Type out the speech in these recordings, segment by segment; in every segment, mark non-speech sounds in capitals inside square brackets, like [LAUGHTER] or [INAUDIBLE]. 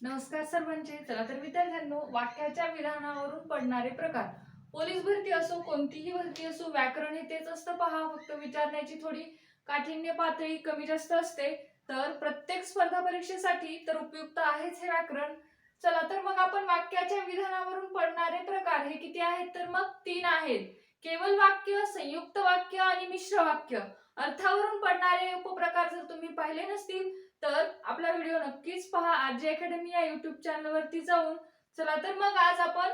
नमस्कार सर्वांचे. चला तर विद्यार्थ्यांनो वाक्याच्या विधानावरून पडणारे प्रकार. पोलीस भरती असो कोणतीही भरती असो व्याकरण हे तेच असतं. पहा फक्त विचारण्याची थोडी काठिण्य पातळी कमी जास्त असते. तर प्रत्येक स्पर्धा परीक्षेसाठी तर उपयुक्त आहेच हे व्याकरण. चला तर मग आपण वाक्याच्या विधानावरून पडणारे प्रकार हे किती आहेत? तर मग तीन आहेत. केवळ वाक्य संयुक्त वाक्य आणि मिश्र वाक्य. अर्थावरून पडणारे उपप्रकार जर तुम्ही पाहिले नसतील तर आपला व्हिडिओ नक्कीच पहा. आरजे अकॅडमी या युट्यूब चॅनल वरती जाऊन. चला तर मग आज आपण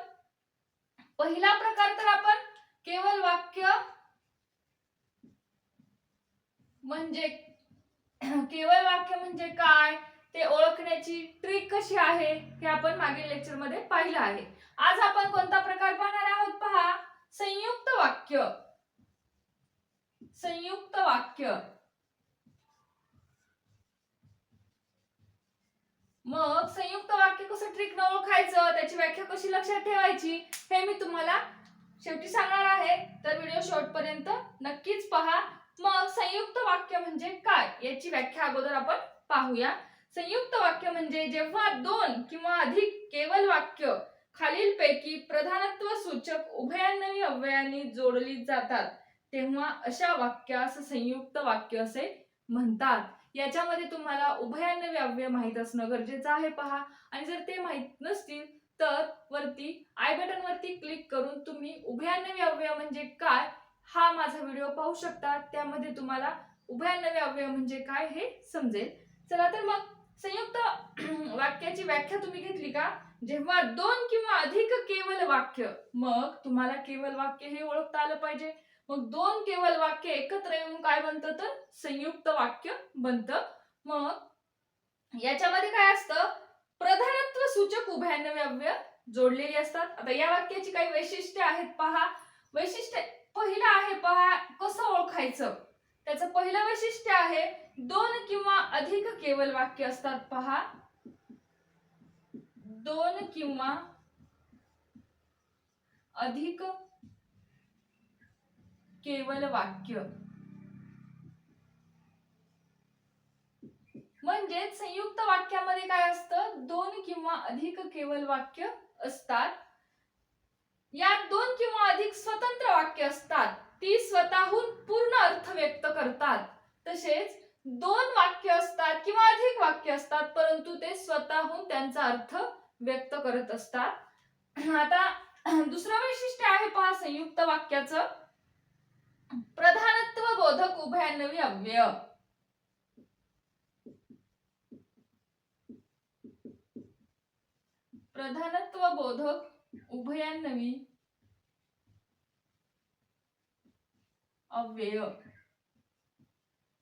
पहिला प्रकार तर आपण केवळ वाक्य म्हणजे केवळ वाक्य म्हणजे काय ते ओळखण्याची ट्रिक कशी आहे हे आपण मागील लेक्चरमध्ये पाहिलं आहे. आज आपण कोणता प्रकार पाहणार आहोत पहा? संयुक्त वाक्य. संयुक्त वाक्य. मग संयुक्त वाक्य कसं ट्रिक न ओळखायचं? त्याची व्याख्या कशी लक्षात ठेवायची? हे मी तुम्हाला शेवटी सांगणार आहे. तर व्हिडिओ शेवटपर्यंत नक्कीच पहा. मग संयुक्त वाक्य म्हणजे काय? याची व्याख्या अगोदर आपण पाहूया. संयुक्त वाक्य म्हणजे जेव्हा दोन किंवा अधिक केवळ वाक्य खालीलपैकी प्रधानत्व सूचक उभयान्वयी अव्ययांनी जोडली जातात तेव्हा अशा वाक्यास संयुक्त वाक्य असे म्हणतात. याच्यामध्ये तुम्हाला उभयान्वयी अव्यय माहीत असणं गरजेचं आहे पहा. आणि जर ते माहीत नसतील तर वरती आय बटन वरती क्लिक करून तुम्ही उभयान्वयी अव्यय म्हणजे काय हा माझा व्हिडिओ पाहू शकता. त्यामध्ये तुम्हाला उभयान्वयी अव्यय म्हणजे काय हे समजेल. चला तर मग संयुक्त [CLEARS THROAT] वाक्याची व्याख्या तुम्ही घेतली का? जेव्हा दोन किंवा अधिक केवल वाक्य मग तुम्हाला केवल वाक्य हे ओळखता आलं पाहिजे. मग दोन केवळ वाक्य एकत्र येऊन काय बनतं तर? संयुक्त वाक्य बनतं. मग याच्यामध्ये काय असतं? प्रधानत्व सूचक उभयान्वयी जोडलेली असतात. आता या वाक्याची काही वैशिष्ट्ये आहेत पहा. वैशिष्ट्य पहिलं आहे पहा कसं ओळखायचं? त्याचं पहिलं वैशिष्ट्य आहे दोन किंवा अधिक केवल वाक्य असतात पहा. दोन किंवा अधिक केवल वाक्य म्हणजेच संयुक्त वाक्यामध्ये काय असतं? दोन किंवा अधिक केवल वाक्य असतात. यात दोन किंवा अधिक स्वतंत्र वाक्य असतात. ती स्वतःहून पूर्ण अर्थ व्यक्त करतात. तसेच दोन वाक्य असतात किंवा अधिक वाक्य असतात परंतु ते स्वतःहून त्यांचा अर्थ व्यक्त करत असतात. आता दुसरं वैशिष्ट्य आहे पहा संयुक्त वाक्याचं. प्रधानत्व बोधक उभयान्वयी अव्यय. प्रधानत्व बोधक उभयान्वी अव्यय.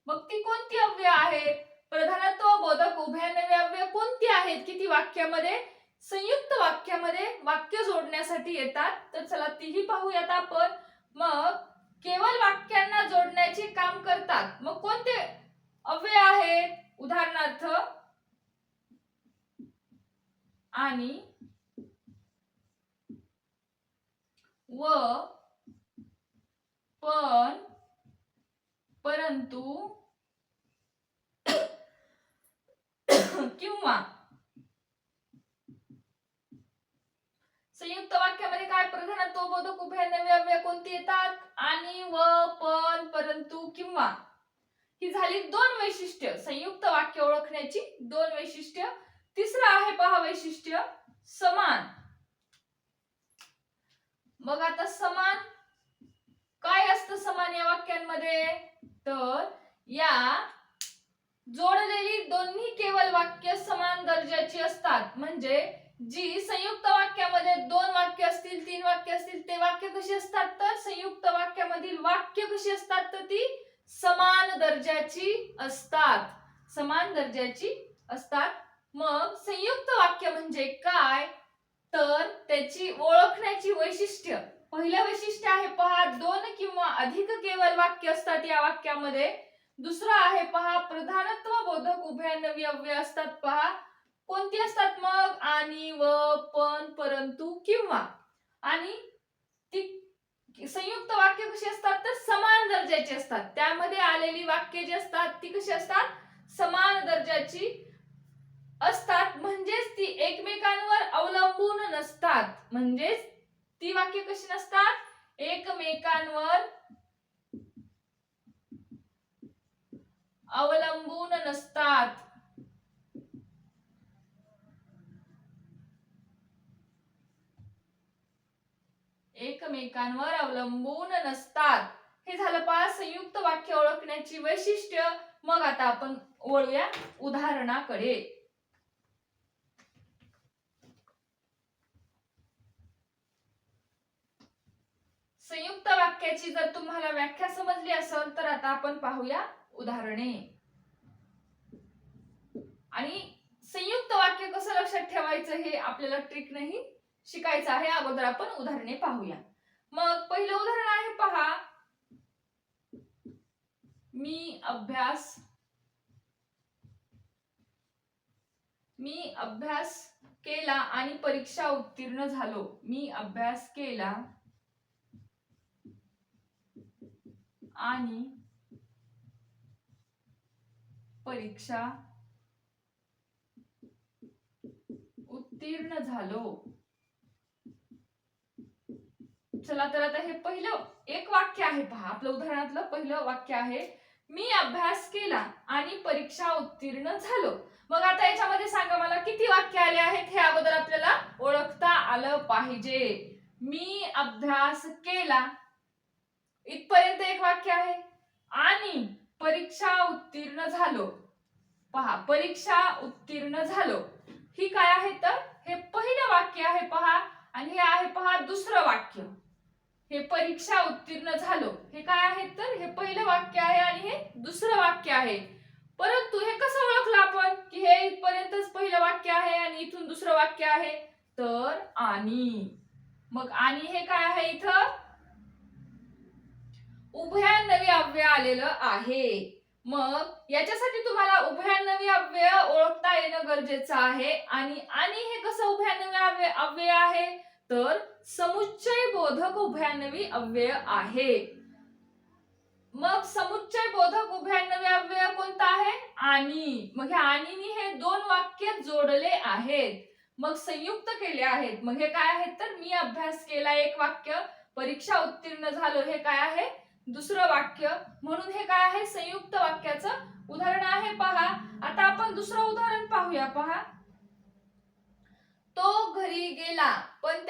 मग ती कोणती अव्यय आहेत प्रधानत्व बोधक उभयान्वी अव्यय कोणती आहेत? किती वाक्यामध्ये? संयुक्त वाक्यामध्ये वाक्य जोडण्यासाठी येतात. तर चला तीही पाहूयात आपण. मग केवळ वाक्यांना जोडण्याचे काम करतात. मग कोणते अव्यय आहेत? उदाहरणार्थ आणि व पण परंतु [COUGHS] किंवा संयुक्त वाक्यामध्ये काय प्रधानत्व बोधक उभयान्वयी नव्या कोणती येतात? आणि व पण परंतु किंवा. ही झाली दोन वैशिष्ट्य. संयुक्त वाक्य ओळखण्याची दोन वैशिष्ट्य. तिसरं आहे पहा वैशिष्ट्य. समान. मग आता समान. काय असतं समान या वाक्यांमध्ये? तर या जोडलेली दोन्ही केवळ वाक्य समान दर्जाची असतात. म्हणजे जी संयुक्त वाक्यामध्ये दोन वाक्य असतील तीन वाक्य असतील ते वाक्य कशी असतात तर? संयुक्त वाक्यामधील वाक्य कशी असतात तर ती? समान दर्जाची असतात. समान दर्जाची असतात. मग संयुक्त वाक्य म्हणजे काय? तर त्याची ओळखण्याची वैशिष्ट्य. पहिलं वैशिष्ट्य आहे पहा दोन किंवा अधिक केवळ वाक्य असतात या वाक्यामध्ये. दुसरं आहे पहा प्रधानत्व बोधक उभयान्वयी अव्यय असतात पहा. कोणती असतात मग? आणि व पण परंतु किंवा. आणि ती संयुक्त वाक्य कशी असतात? तर समान दर्जाची असतात. त्यामध्ये आलेली वाक्य जी असतात ती कशी असतात? समान दर्जाची असतात. म्हणजेच ती एकमेकांवर अवलंबून नसतात. म्हणजेच ती वाक्य कशी नसतात? एकमेकांवर अवलंबून नसतात. एकमेकांवर अवलंबून नसतात. हे झालं पहा संयुक्त वाक्य ओळखण्याची वैशिष्ट्य. मग आता आपण वळूया उदाहरणाकडे. संयुक्त वाक्याची जर तुम्हाला व्याख्या समजली असेल तर आता आपण पाहूया उदाहरणे. आणि संयुक्त वाक्य कसं लक्षात ठेवायचं हे आपल्याला ट्रिक नाही. शिकायचं आहे अगोदर आपण उदाहरणे पाहूया. मग पहिलं उदाहरण आहे पहा. मी अभ्यास मी अभ्यास केला आणि परीक्षा उत्तीर्ण झालो. मी अभ्यास केला आणि परीक्षा उत्तीर्ण झालो. चला तर आता हे पहिलं एक वाक्य आहे. पहा आपलं उदाहरणातलं पहिलं वाक्य आहे मी अभ्यास केला आणि परीक्षा उत्तीर्ण झालो. मग आता याच्यामध्ये सांगा मला किती वाक्य आले आहेत हे अगोदर आपल्याला ओळखता आलं पाहिजे. मी अभ्यास केला. इथपर्यंत एक वाक्य आहे आणि परीक्षा उत्तीर्ण झालो. पहा परीक्षा उत्तीर्ण झालो. ही काय आहे तर हे पहिलं वाक्य आहे पहा आणि हे आहे पहा दुसरं वाक्य. हे परीक्षा उत्तीर्ण झालो. हे काय आहे तर? हे पहिलं वाक्य आहे आणि हे दुसरं वाक्य आहे. परंतु हे कसं ओळखलं आपण? की हे इथपर्यंतच पहिलं वाक्य आहे आणि इथून दुसरं वाक्य आहे? तर आणि. मग आणि हे काय आहे इथं? उभयान्नवी अव्यय आलेलं आहे. मग याच्यासाठी तुम्हाला उभयान्नवी अव्यय ओळखता येणं गरजेचं आहे. आणि आणि हे कसं उभयान्नवी अव्यय अव्यय आहे? तर समुच्चय बोधक उभयान्नवी अव्यय आहे. मग समुच्चय बोधक उभ्यानवी अव्यय कोणता आहे? आणि. मग हे आणि हे दोन वाक्य जोडले आहेत. मग संयुक्त केले आहेत. मग हे काय आहेत तर? मी अभ्यास केला एक वाक्य परीक्षा उत्तीर्ण झालो हे काय आहे? दुसरं वाक्य. म्हणून हे काय आहे? संयुक्त वाक्याचं उदाहरण आहे. पहा. आता आपण दुसरं उदाहरण पाहूया. पहा. तो घरी गेला.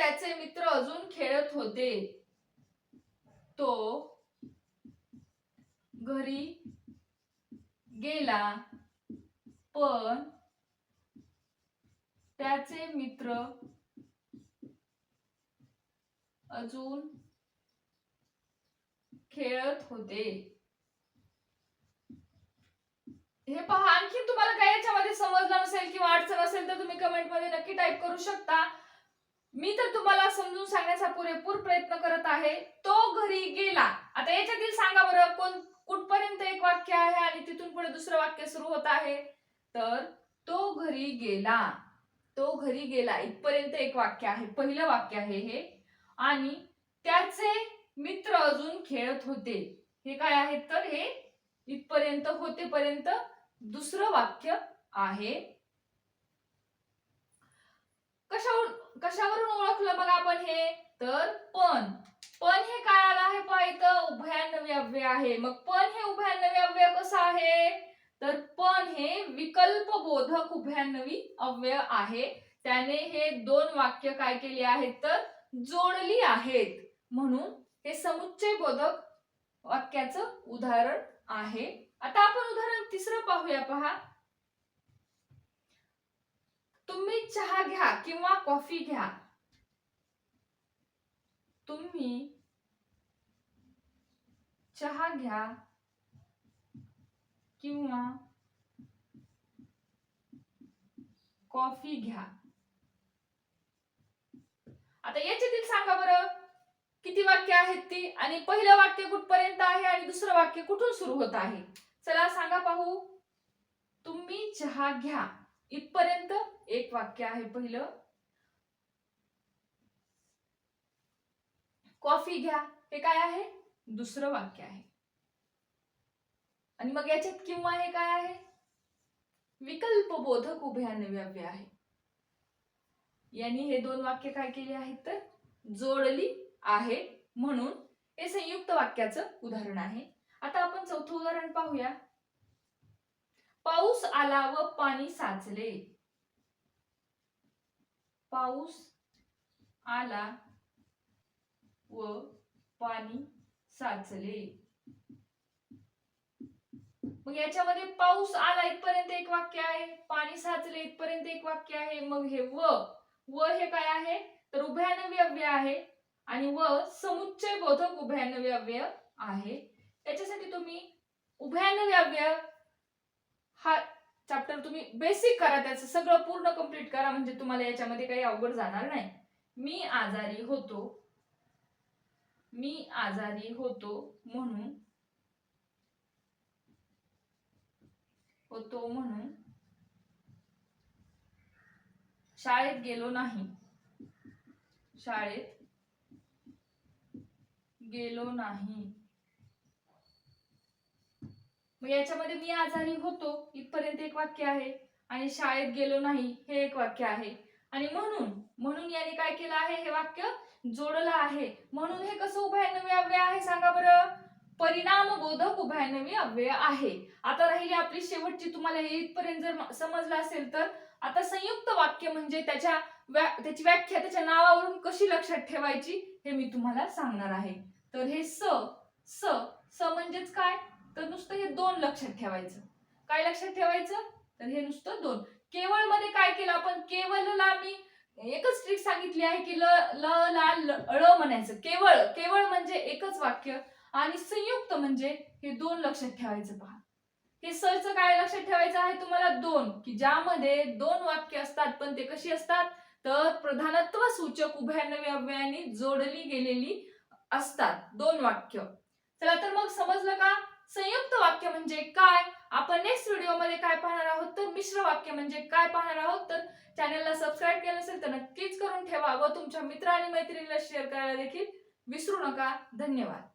त्याचे मित्र अजून खेळत होते. तो घरी गेला. पण त्याचे मित्र अजून खेळत होते. हे पहा आणखी तुम्हाला काही याच्यामध्ये समजलं नसेल किंवा अडचण असेल तर तुम्ही कमेंटमध्ये नक्की टाईप करू शकता. मी तर तुम्हाला समजून सांगण्याचा पुरेपूर प्रयत्न करत आहे. तो घरी गेला. आता याच्यातील सांगा बरं कोण कुठपर्यंत एक वाक्य आहे आणि तिथून पुढे दुसरं वाक्य सुरू होत आहे? तर तो घरी गेला. तो घरी गेला. इथपर्यंत एक वाक्य आहे. पहिलं वाक्य आहे हे. आणि त्याचे मित्र अजून खेळत होते. हे काय आहे तर? हे इथपर्यंत होतेपर्यंत दुसरं वाक्य आहे. कशाहून कशावरून ओळखलं बघा आपण हे? तर पण. पण हे काय आलं आहे पहा इथं? उभयान्नवी अव्यय आहे. मग पण हे उभयान्नवी अव्यय कसं आहे? तर पण हे विकल्प बोधक उभयान्नवी अव्यय आहे. त्याने हे दोन वाक्य काय केली आहेत? तर जोडली आहेत. म्हणून हे समुच्चय बोधक वाक्याचं उदाहरण आहे. आता आपण उदाहरण तिसरं पाहूया पहा. तुम्ही चहा घ्या किंवा कॉफी घ्या. तुम्ही चहा घ्या किंवा कॉफी घ्या. आता याच्यातील सांगा बरं किती वाक्य आहेत ती आणि पहिलं वाक्य कुठपर्यंत आहे आणि दुसरं वाक्य कुठून सुरू होत आहे? चला सांगा पाहू. तुम्ही चहा घ्या. इथपर्यंत एक वाक्य आहे पहिलं. कॉफी घ्या. हे काय आहे? दुसरं वाक्य आहे. आणि मग याच्यात किंवा हे काय आहे? विकल्प बोधक उभयान्नवी आहे. यांनी हे दोन वाक्य काय केली आहेत तर? जोडली आहे म्हणून हे संयुक्त वाक्याचं उदाहरण आहे. आता आपण चौथं उदाहरण पाहूया. पाऊस आला व पाणी साचले. पाऊस आला व पाणी साचले. मग याच्यामध्ये पाऊस आला इथपर्यंत एक वाक्य आहे. पाणी साचले इथपर्यंत एक वाक्य आहे. मग हे व व हे काय आहे? तर उभयानवी अव्यय आहे. आणि व समुच्चय बोधक उभयानवी अव्यय आहे. त्याच्यासाठी तुम्ही उभयानवी अव्यय हा चॅप्टर तुम्ही बेसिक करा त्याचं सगळं पूर्ण कंप्लीट करा म्हणजे तुम्हाला याच्यामध्ये काही अवघड जाणार नाही. मी आजारी होतो. मी आजारी होतो म्हणून होतो म्हणून शाळेत गेलो नाही. शाळेत गेलो नाही. मग याच्यामध्ये मी आजारी होतो इथपर्यंत एक वाक्य आहे. आणि शाळेत गेलो नाही हे एक वाक्य आहे. आणि म्हणून म्हणून याने काय केलं आहे हे वाक्य जोडलं आहे. म्हणून हे कसं उभयनवी अव्यय आहे सांगा बरं? परिणाम बोधक उभयनवी अव्यय आहे. आता राहिली आपली शेवटची तुम्हाला हे इथपर्यंत जर समजलं असेल तर. आता संयुक्त वाक्य म्हणजे त्याच्या व्या- त्याची व्याख्या त्याच्या नावावरून कशी लक्षात ठेवायची हे मी तुम्हाला सांगणार आहे. तर हे स स स म्हणजेच काय? तर नुसतं हे दोन लक्षात ठेवायचं. काय लक्षात ठेवायचं? तर हे नुसतं दोन. केवळमध्ये काय केलं आपण? केवळला मी. एकच ट्रिक सांगितली आहे की ल ल ला ल ळ म्हणायचं. केवळ. केवळ म्हणजे एकच वाक्य. आणि संयुक्त म्हणजे हे दोन लक्षात ठेवायचं पहा. हे सरच काय लक्षात ठेवायचं आहे तुम्हाला? दोन. की ज्यामध्ये दोन वाक्य असतात पण ते कशी असतात? तर प्रधानत्व सूचक उभयानवी अव्ययाने जोडली गेलेली असतात. दोन वाक्य. चला तर मग समजलं का? संयुक्त वाक्य म्हणजे काय? आपण नेक्स्ट व्हिडिओमध्ये काय पाहणार आहोत? तर मिश्र वाक्य म्हणजे काय पाहणार आहोत? तर चॅनलला सबस्क्राईब केलं असेल तर नक्कीच करून ठेवा व तुमच्या मित्र आणि मैत्रिणीला शेअर करायला देखील विसरू नका. धन्यवाद.